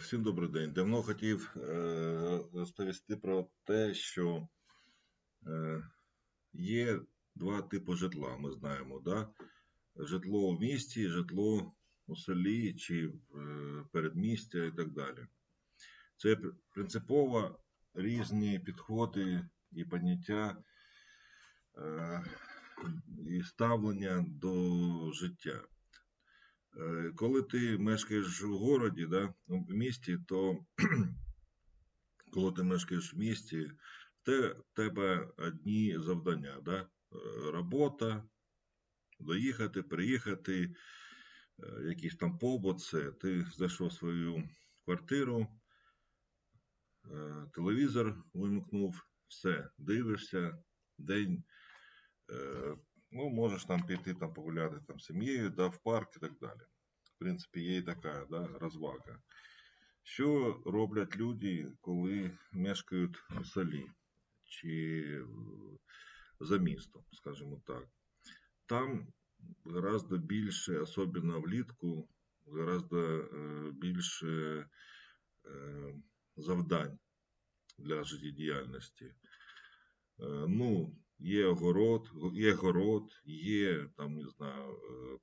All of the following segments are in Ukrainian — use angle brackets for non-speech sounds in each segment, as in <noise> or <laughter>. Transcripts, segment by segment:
Всім добрий день. Давно хотів е, розповісти про те, що е, є два типи житла, ми знаємо. Да? Житло в місті, житло у селі чи е, передмістя і так далі. Це принципово різні підходи і поняття і ставлення до життя. Е, Коли ти мешкаєш у городі, да, ну, в місті, то <clears throat> коли ти мешкаєш в місті, в те- тебе одні завдання, да? Е, робота, доїхати, приїхати, е, якийсь там побут, все. Ти зайшов в свою квартиру, телевізор вимкнув, все, дивишся, день. е, Ну, можеш там піти там погуляти там з сім'єю, да, в парк і так далі. В принципі, є і така да, розвага. Що роблять люди, коли мешкають у селі чи е, за містом, скажімо так. Там гораздо більше, особливо влітку, гораздо е, більше е, завдань для життєдіяльності. Е, Ну, є огород, є город, є там, не знаю, е,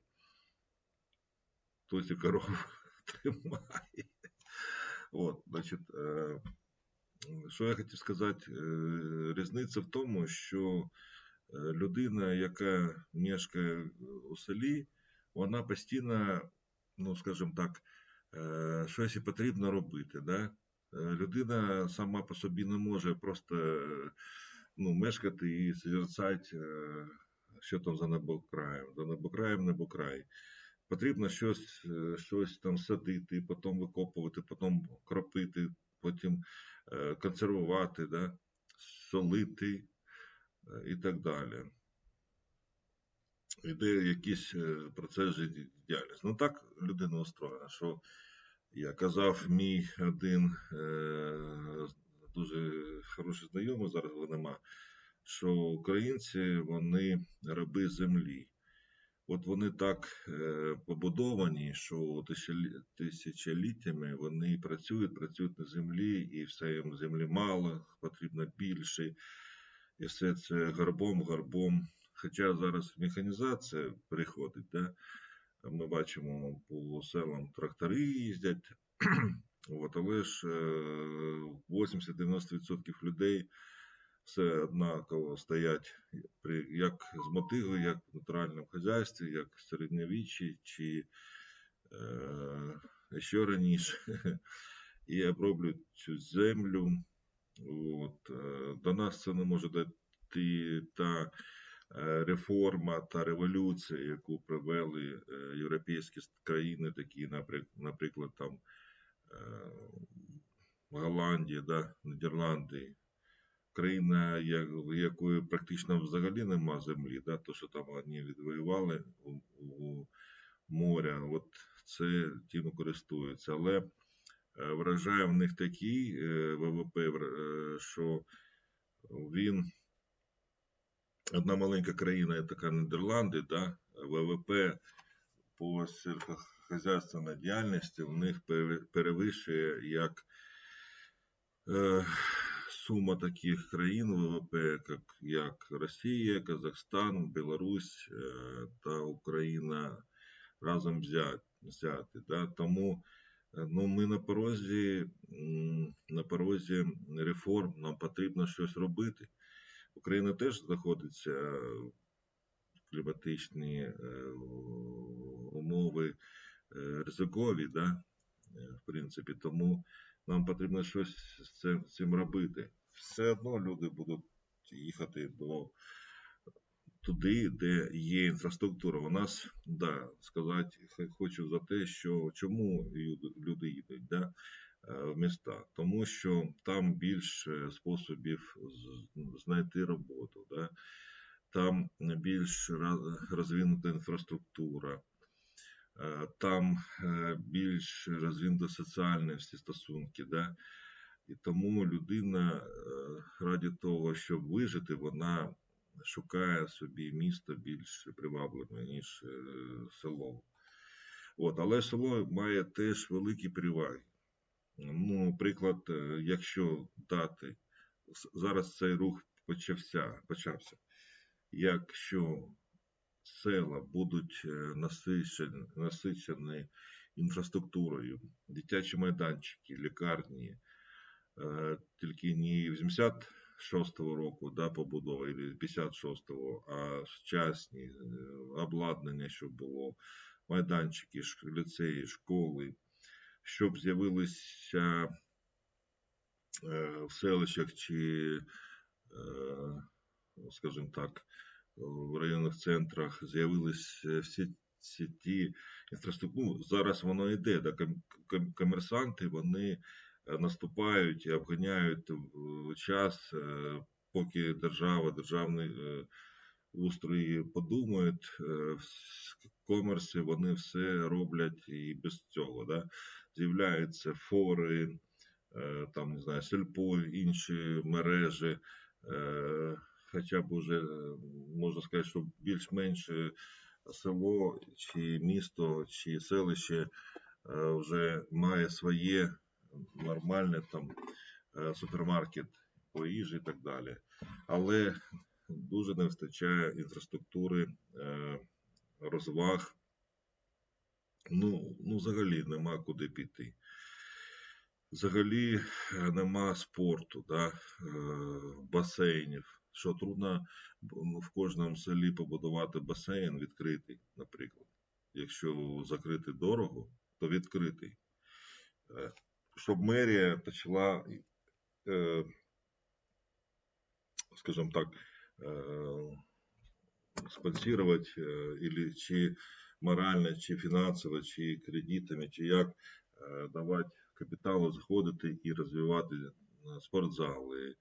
хтось і корову <laughs> тримає. От, значить, е, що я хотів сказати, е, різниця в тому, що людина, яка мешкає у селі, вона постійно, ну, скажімо так, щось потрібно робити. Да? Людина сама по собі не може просто ну, мешкати і созерцати, е, що там за небокраєм, за небокраєм небокрай. Потрібно щось, е, щось там садити, потім викопувати, потім кропити, потім е, консервувати, да? солити і так далі. Іде якийсь процес життєдіяльності. Ну так людина устроєна, що я казав, мій один дуже хороший знайомий, зараз його нема, що українці вони раби землі. От вони так е, побудовані, що тисячоліттями вони працюють, працюють на землі, і все їм землі мало, потрібно більше, і все це горбом, горбом. Хоча зараз механізація приходить, да? ми бачимо по селам трактори їздять, от, але ж е, 80-90% людей все однаково стоять як з мотигою, як в натуральному хазяйстві, як в середньовіччі, чи е, ще раніше, <laughs> і оброблюють цю землю. От, е, до нас це не може дійти та е, реформа та революція, яку провели е, європейські країни, такі, наприк- наприклад, там е, Голландія, да, Нідерланди, країна, я- в якої практично взагалі нема землі, да, то, що там вони відвоювали у, у моря, от це тим користуються. Але е, вражає в них такий е, ВВП, що він одна маленька країна, така Нідерланди, да, ВВП по сільськохозяйственній діяльності в них пере- перевищує як е, сума таких країн ВВП, як, Росія, Казахстан, Білорусь е, та Україна разом взяти. да? Тому е, ну, ми на порозі, на порозі реформ, нам потрібно щось робити. Україна теж знаходиться в кліматичні умови ризикові, да? е, в принципі, тому нам потрібно щось з цим, з цим робити. Все одно люди будуть їхати до туди, де є інфраструктура. У нас, да, сказати хочу за те, що чому люди, люди їдуть да, е, в міста. Тому що там більше способів знайти роботу. Да? Там більш розвинута інфраструктура. Е, Там е, більш розвинуті соціальні всі стосунки, да? і тому людина е, раді того, щоб вижити, вона шукає собі місто більш привабливе, ніж село. От, але село має теж великі переваги. Ну, приклад, е, якщо дати, зараз цей рух почався, почався. Якщо села будуть е, насичені, інфраструктурою, дитячі майданчики, лікарні, е, тільки не 86-го року да, побудова, або 56-го, а сучасні е, обладнання, щоб було, майданчики, ліцеї, школи, щоб з'явилися в селищах чи, скажімо так, в районних центрах з'явилися всі, всі ті інфраструктури. Ну, зараз воно йде, да, ком- ком- комерсанти вони е, наступають і обганяють час, е, поки держава, державний е, устрої подумають, е, с- вони все роблять і без цього. Да? З'являються фори, е, там, не знаю, сельпо, інші мережі, е, хоча б уже можна сказати, що більш-менш е, село чи місто чи селище е, вже має своє нормальне там е, супермаркет по їжі і так далі. Але дуже не вистачає інфраструктури розваг. Ну, ну, взагалі нема куди піти. Взагалі нема спорту, да? басейнів. Що трудно в кожному селі побудувати басейн відкритий, наприклад. Якщо закрити дорого, то відкритий. Е, Щоб мерія почала, е, скажімо так, е, спонсировать или чи морально, чи фінансово, чи кредитами, чи як давати капіталу заходити і розвивати спортзали,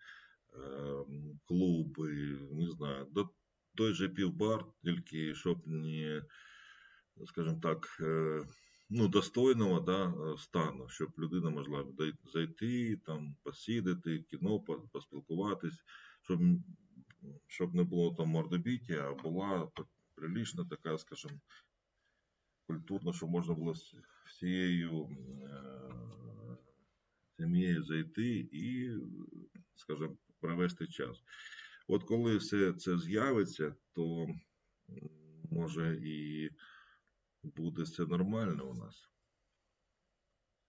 клуби, не знаю, до той же півбар, тільки щоб не, скажімо так, е, ну, достойного да, е, стану, щоб людина могла зайти, там, посідати, кіно по- поспілкуватись, щоб щоб не було там мордобіття, а була прилічна така, скажімо, культурна, щоб можна було всією е, сім'єю зайти і, скажімо, провести час. От коли все це з'явиться, то може і буде все нормально у нас.